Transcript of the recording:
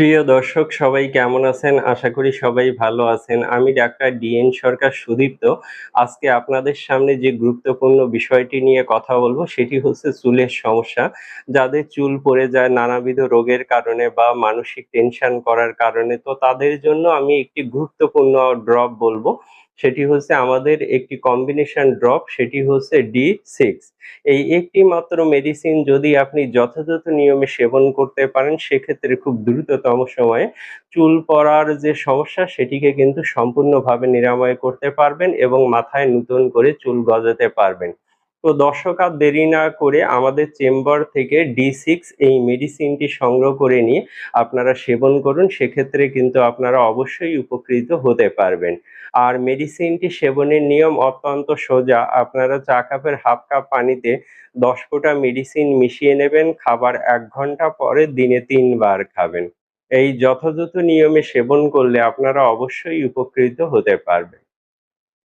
প্রিয় দর্শক, সবাই কেমন আছেন? আশা করি সবাই ভালো আছেন। আমি ডাক্তার ডিএন সরকার সুদীপ্ত। আজকে আপনাদের সামনে যে গুরুত্বপূর্ণ বিষয়টি নিয়ে কথা বলব, সেটি হচ্ছে চুলের সমস্যা। যাদের চুল পড়ে যায়, নানাবিধ রোগের কারণে বা মানসিক টেনশন করার কারণে তো তাদের জন্য আমি একটি গুরুত্বপূর্ণ ড্রপ বলব। সেটি হচ্ছে আমাদের একটি কম্বিনেশন ড্রপ সেটি হচ্ছে ডি সিক্স এই একটি মাত্র মেডিসিন যদি আপনি যথাযথ নিয়মে সেবন করতে পারেন, সেক্ষেত্রে খুব দ্রুততম সময়ে চুল পড়ার যে সমস্যা, সেটিকে কিন্তু সম্পূর্ণভাবে নিরাময় করতে পারবেন এবং মাথায় নতুন করে চুল গজাতে পারবেন। তো দর্শক আর দেরি না করে আমাদের চেম্বার থেকে ডি সিক্স এই মেডিসিনটি সংগ্রহ করে নিয়ে আপনারা সেবন করুন সেক্ষেত্রে কিন্তু আপনারা অবশ্যই উপকৃত হতে পারবেন। আর মেডিসিনটি সেবনের নিয়ম অত্যন্ত সোজা। আপনারা চা কাপের হাফ কাপ পানিতে ১০ ফোঁটা মেডিসিন মিশিয়ে নেবেন, খাবার এক ঘণ্টা পরে দিনে তিনবার খাবেন। এই যথাযথ নিয়মে সেবন করলে আপনারা অবশ্যই উপকৃত হতে পারবেন।